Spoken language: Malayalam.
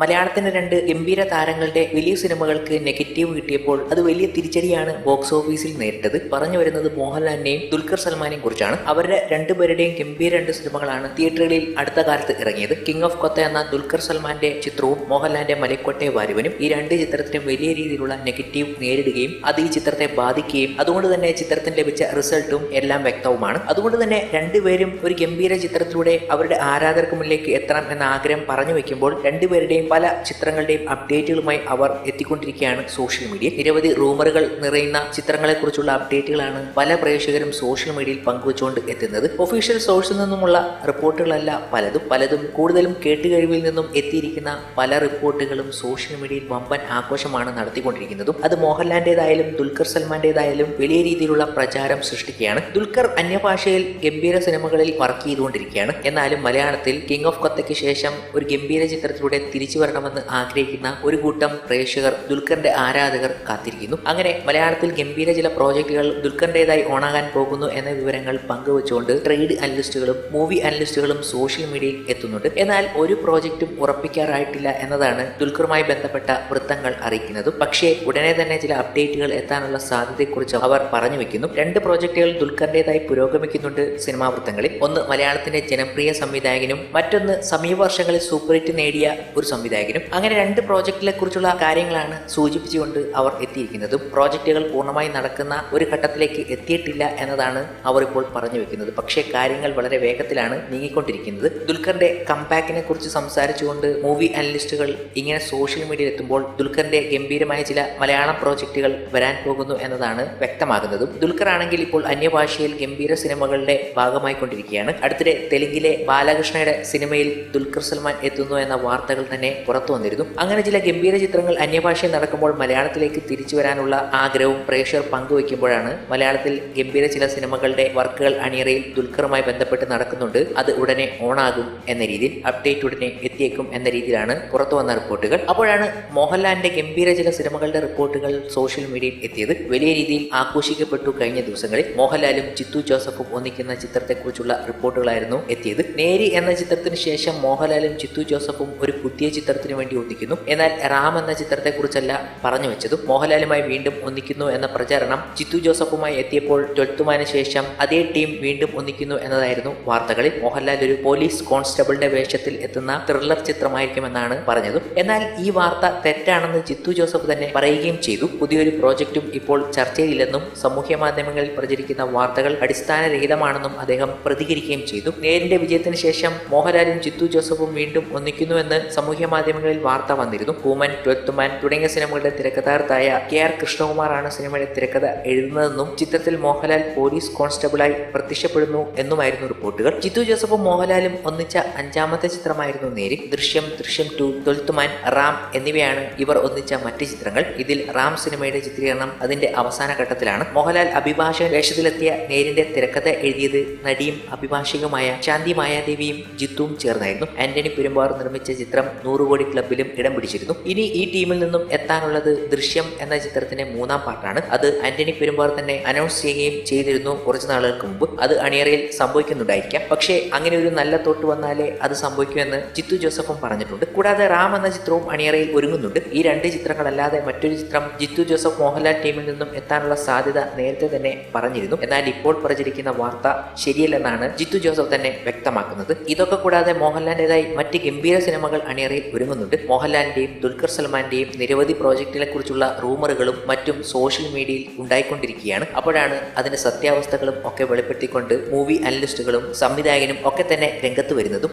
മലയാളത്തിന്റെ രണ്ട് ഗംഭീര താരങ്ങളുടെ വലിയ സിനിമകൾക്ക് നെഗറ്റീവ് കിട്ടിയപ്പോൾ അത് വലിയ തിരിച്ചടിയാണ് ബോക്സ് ഓഫീസിൽ നേരിട്ടത്. പറഞ്ഞു വരുന്നത് മോഹൻലാലിനെയും ദുൽഖർ സൽമാനെയും കുറിച്ചാണ്. അവരുടെ രണ്ടുപേരുടെയും ഗംഭീര രണ്ട് സിനിമകളാണ് തിയേറ്ററുകളിൽ അടുത്ത കാലത്ത് ഇറങ്ങിയത്. കിങ് ഓഫ് കൊത്ത എന്ന ദുൽഖർ സൽമാന്റെ ചിത്രവും മോഹൻലാലിന്റെ മലക്കോട്ടെ വാരുവനും ഈ രണ്ട് ചിത്രത്തിനും വലിയ രീതിയിലുള്ള നെഗറ്റീവ് നേരിടുകയും അത് ഈ ചിത്രത്തെ ബാധിക്കുകയും അതുകൊണ്ട് തന്നെ ചിത്രത്തിന് ലഭിച്ച റിസൾട്ടും എല്ലാം വ്യക്തവുമാണ്. അതുകൊണ്ട് തന്നെ രണ്ടുപേരും ഒരു ഗംഭീര ചിത്രത്തിലൂടെ അവരുടെ ആരാധകർക്ക് മുന്നിലേക്ക് എത്തണം എന്ന ആഗ്രഹം പറഞ്ഞു വെക്കുമ്പോൾ രണ്ടുപേരുടെയും പല ചിത്രങ്ങളുടെയും അപ്ഡേറ്റുകളുമായി അവർ എത്തിക്കൊണ്ടിരിക്കുകയാണ് സോഷ്യൽ മീഡിയ നിരവധി റൂമറുകൾ നിറയുന്ന ചിത്രങ്ങളെക്കുറിച്ചുള്ള അപ്ഡേറ്റുകളാണ് പല പ്രേക്ഷകരും സോഷ്യൽ മീഡിയയിൽ പങ്കുവച്ചുകൊണ്ട് എത്തുന്നത്. ഒഫീഷ്യൽ സോഴ്സിൽ നിന്നുമുള്ള റിപ്പോർട്ടുകളല്ല പലതും. പലതും കൂടുതലും കേട്ടുകഴിവിൽ നിന്നും എത്തിയിരിക്കുന്ന പല റിപ്പോർട്ടുകളും സോഷ്യൽ മീഡിയയിൽ വമ്പൻ ആഘോഷമാണ് നടത്തിക്കൊണ്ടിരിക്കുന്നതും. അത് മോഹൻലാലിന്റെതായാലും ദുൽഖർ സൽമാന്റേതായാലും വലിയ രീതിയിലുള്ള പ്രചാരം സൃഷ്ടിക്കുകയാണ്. ദുൽഖർ അന്യഭാഷയിൽ ഗംഭീര സിനിമകളിൽ വർക്ക് ചെയ്തുകൊണ്ടിരിക്കുകയാണ്. എന്നാലും മലയാളത്തിൽ കിങ് ഓഫ് കൊത്തയ്ക്ക് ശേഷം ഒരു ഗംഭീര ചിത്രത്തിലൂടെ തിരിച്ചു വരണമെന്ന് ആഗ്രഹിക്കുന്ന ഒരു കൂട്ടം പ്രേക്ഷകർ ദുൽഖറിന്റെ ആരാധകർ കാത്തിരിക്കുന്നു. അങ്ങനെ മലയാളത്തിൽ ഗംഭീര ചില പ്രോജക്റ്റുകൾ ദുൽഖറിന്റേതായി ഓണാകാൻ പോകുന്നു എന്ന വിവരങ്ങൾ പങ്കുവച്ചുകൊണ്ട് ട്രേഡ് അനലിസ്റ്റുകളും മൂവി അനലിസ്റ്റുകളും സോഷ്യൽ മീഡിയയിൽ എത്തുന്നുണ്ട്. എന്നാൽ ഒരു പ്രോജക്റ്റും ഉറപ്പിക്കാറായിട്ടില്ല എന്നതാണ് ദുൽഖറുമായി ബന്ധപ്പെട്ട വൃത്തങ്ങൾ അറിയിക്കുന്നത്. പക്ഷേ ഉടനെ തന്നെ ചില അപ്ഡേറ്റുകൾ എത്താനുള്ള സാധ്യതയെക്കുറിച്ച് അവർ പറഞ്ഞു വെക്കുന്നു. രണ്ട് പ്രോജക്റ്റുകൾ ദുൽഖറിന്റേതായി പുരോഗമിക്കുന്നുണ്ട് സിനിമാ വൃത്തങ്ങളിൽ. ഒന്ന് മലയാളത്തിന്റെ ജനപ്രിയ സംവിധായകനും മറ്റൊന്ന് സമീപ വർഷങ്ങളിൽ സൂപ്പർ ഹിറ്റ് നേടിയ ഒരു സംവിധായകനും അങ്ങനെ രണ്ട് പ്രോജക്റ്റിനെ കുറിച്ചുള്ള കാര്യങ്ങളാണ് സൂചിപ്പിച്ചുകൊണ്ട് അവർ എത്തിയിരിക്കുന്നത്. പ്രോജക്റ്റുകൾ പൂർണമായി നടക്കുന്ന ഒരു ഘട്ടത്തിലേക്ക് എത്തിയിട്ടില്ല എന്നതാണ് അവർ ഇപ്പോൾ പറഞ്ഞു വെക്കുന്നത്. പക്ഷേ കാര്യങ്ങൾ വളരെ വേഗത്തിലാണ് നീങ്ങിക്കൊണ്ടിരിക്കുന്നത്. ദുൽഖറിന്റെ കമ്പാക്കിനെ കുറിച്ച് സംസാരിച്ചുകൊണ്ട് മൂവി അനലിസ്റ്റുകൾ ഇങ്ങനെ സോഷ്യൽ മീഡിയയിൽ എത്തുമ്പോൾ ദുൽഖറിന്റെ ഗംഭീരമായ ചില മലയാളം പ്രോജക്റ്റുകൾ വരാൻ പോകുന്നു എന്നതാണ് വ്യക്തമാകുന്നതും. ദുൽഖർ ആണെങ്കിൽ ഇപ്പോൾ അന്യഭാഷയിൽ ഗംഭീര സിനിമകളുടെ ഭാഗമായി കൊണ്ടിരിക്കുകയാണ് അടുത്തിടെ തെലുങ്കിലെ ബാലകൃഷ്ണയുടെ സിനിമയിൽ ദുൽഖർ സൽമാൻ എത്തുന്നു എന്ന വാർത്തകൾ തന്നെ പുറത്തു വന്നിരുന്നു. അങ്ങനെ ചില ഗംഭീര ചിത്രങ്ങൾ അന്യഭാഷയിൽ നടക്കുമ്പോൾ മലയാളത്തിലേക്ക് തിരിച്ചു വരാനുള്ള ആഗ്രഹവും പ്രേക്ഷകർ പങ്കുവയ്ക്കുമ്പോഴാണ് മലയാളത്തിൽ ഗംഭീര ചില സിനിമകളുടെ വർക്കുകൾ അണിയറയിൽ ദുൽഖറുമായി ബന്ധപ്പെട്ട് നടക്കുന്നുണ്ട്. അത് ഉടനെ ഓണാകും എന്ന രീതിയിൽ അപ്ഡേറ്റ് ഉടനെ എത്തിയേക്കും എന്ന രീതിയിലാണ് പുറത്തു വന്ന റിപ്പോർട്ടുകൾ. അപ്പോഴാണ് മോഹൻലാലിന്റെ ഗംഭീര ചില സിനിമകളുടെ റിപ്പോർട്ടുകൾ സോഷ്യൽ മീഡിയയിൽ എത്തിയത്. വലിയ രീതിയിൽ ആഘോഷിക്കപ്പെട്ടു കഴിഞ്ഞ ദിവസങ്ങളിൽ മോഹൻലാലും ചിത്തു ജോസഫും ഒന്നിക്കുന്ന ചിത്രത്തെക്കുറിച്ചുള്ള റിപ്പോർട്ടുകളായിരുന്നു എത്തിയത്. നേരി എന്ന ചിത്രത്തിന് ശേഷം മോഹൻലാലും ചിത്തു ജോസഫും ഒരു പുതിയ ചിത്രത്തിന് വേണ്ടി ഒന്നിക്കുന്നു. എന്നാൽ റാം എന്ന ചിത്രത്തെക്കുറിച്ചല്ല പറഞ്ഞു വെച്ചതും മോഹൻലാലുമായി വീണ്ടും ഒന്നിക്കുന്നു എന്ന പ്രചാരണം ചിത്തു ജോസഫുമായി എത്തിയപ്പോൾ ട്വൽത്തുമാന് ശേഷം അതേ ടീം വീണ്ടും ഒന്നിക്കുന്നു എന്നതായിരുന്നു വാർത്തകളിൽ. മോഹൻലാൽ ഒരു പോലീസ് കോൺസ്റ്റബിളിന്റെ വേഷത്തിൽ എത്തുന്ന ത്രില്ലർ ചിത്രമായിരിക്കുമെന്നാണ് പറഞ്ഞത്. എന്നാൽ ഈ വാർത്ത തെറ്റാണെന്ന് ചിത്തു ജോസഫ് തന്നെ പറയുകയും ചെയ്തു. പുതിയൊരു പ്രോജക്റ്റും ഇപ്പോൾ ചർച്ചയിലില്ലെന്നും സാമൂഹ്യ മാധ്യമങ്ങളിൽ പ്രചരിക്കുന്ന വാർത്തകൾ അടിസ്ഥാനരഹിതമാണെന്നും അദ്ദേഹം പ്രതികരിക്കുകയും ചെയ്തു. നേരിന്റെ വിജയത്തിന് ശേഷം മോഹൻലാലും ചിത്തു ജോസഫും വീണ്ടും ഒന്നിക്കുന്നുവെന്ന് സാമൂഹ്യ മാധ്യമങ്ങളിൽ വാർത്ത വന്നിരുന്നു. കൂമൻ ട്വൽത്ത് മാൻ തുടങ്ങിയ സിനിമകളുടെ തിരക്കഥാർത്ഥായ കെ ആർ കൃഷ്ണകുമാറാണ് സിനിമയുടെ തിരക്കഥ എഴുതുന്നതെന്നും ചിത്രത്തിൽ മോഹൻലാൽ പോലീസ് കോൺസ്റ്റബിളായി പ്രത്യക്ഷപ്പെടുന്നു എന്നുമായിരുന്നു റിപ്പോർട്ടുകൾ. ചിത്തു ജോസഫും മോഹൻലാലും ഒന്നിച്ച അഞ്ചാമത്തെ ചിത്രമായിരുന്നു നേരി. ദൃശ്യം ദൃശ്യം ടു ട്വൽത്ത് മാൻ റാം എന്നിവയാണ് ഇവർ ഒന്നിച്ച മറ്റ് ചിത്രങ്ങൾ. ഇതിൽ റാം സിനിമയുടെ ചിത്രീകരണം അതിന്റെ അവസാന ഘട്ടത്തിലാണ്. മോഹൻലാൽ അഭിഭാഷക വേഷത്തിലെത്തിയ നേരിന്റെ തിരക്കഥ എഴുതിയത് നടിയും അഭിഭാഷികമായ ശാന്തി മായാദേവിയും ജിത്തുവും ചേർന്നായിരുന്നു. ആന്റണി പെരുമ്പാർ നിർമ്മിച്ച ചിത്രം നൂറുകോടി ക്ലബിലും ഇടം പിടിച്ചിരുന്നു. ഇനി ഈ ടീമിൽ നിന്നും എത്താനുള്ളത് ദൃശ്യം എന്ന ചിത്രത്തിന്റെ മൂന്നാം പാർട്ടാണ് അത് ആന്റണി പെരുമ്പാർ തന്നെ അനൗൺസ് ചെയ്യുകയും ചെയ്തിരുന്നു കുറച്ച് നാളുകൾക്ക് മുമ്പ്. അത് അണിയറയിൽ സംഭവിക്കുന്നുണ്ടായിരിക്കാം. പക്ഷേ അങ്ങനെ ഒരു നല്ല തൊട്ട് വന്നാലേ അത് സംഭവിക്കുമെന്ന് ജിത്തു ജോസഫും പറഞ്ഞിട്ടുണ്ട്. കൂടാതെ റാം എന്ന ചിത്രവും അണിയറയിൽ ഒരുങ്ങുന്നുണ്ട്. ഈ രണ്ട് ചിത്രങ്ങളല്ലാതെ മറ്റൊരു ചിത്രം ജിത്തു ജോസഫ് മോഹൻലാൽ ടീമിൽ നിന്നും എത്താനുള്ള സാധ്യത നേരത്തെ തന്നെ പറഞ്ഞിരുന്നു. എന്നാൽ ഇപ്പോൾ പ്രചരിക്കുന്ന വാർത്ത ശരിയല്ലെന്നാണ് ജിത്തു ജോസഫ് തന്നെ വ്യക്തമാക്കുന്നത്. ഇതൊക്കെ കൂടാതെ മോഹൻലാലിന്റെതായി മറ്റ് ഗംഭീര സിനിമകൾ അണിയറയിൽ ഒരുങ്ങുന്നുണ്ട്. മോഹൻലാലിന്റെയും ദുൽഖർ സൽമാന്റെയും നിരവധി പ്രോജക്റ്റിനെ കുറിച്ചുള്ള റൂമറുകളും മറ്റും സോഷ്യൽ മീഡിയയിൽ ഉണ്ടായിക്കൊണ്ടിരിക്കുകയാണ്. അപ്പോഴാണ് അതിന്റെ സത്യാവസ്ഥകളും ഒക്കെ വെളിപ്പെടുത്തിക്കൊണ്ട് മൂവി അനലിസ്റ്റുകളും സംവിധായകനും ഒക്കെ തന്നെ രംഗത്ത് വരുന്നതും.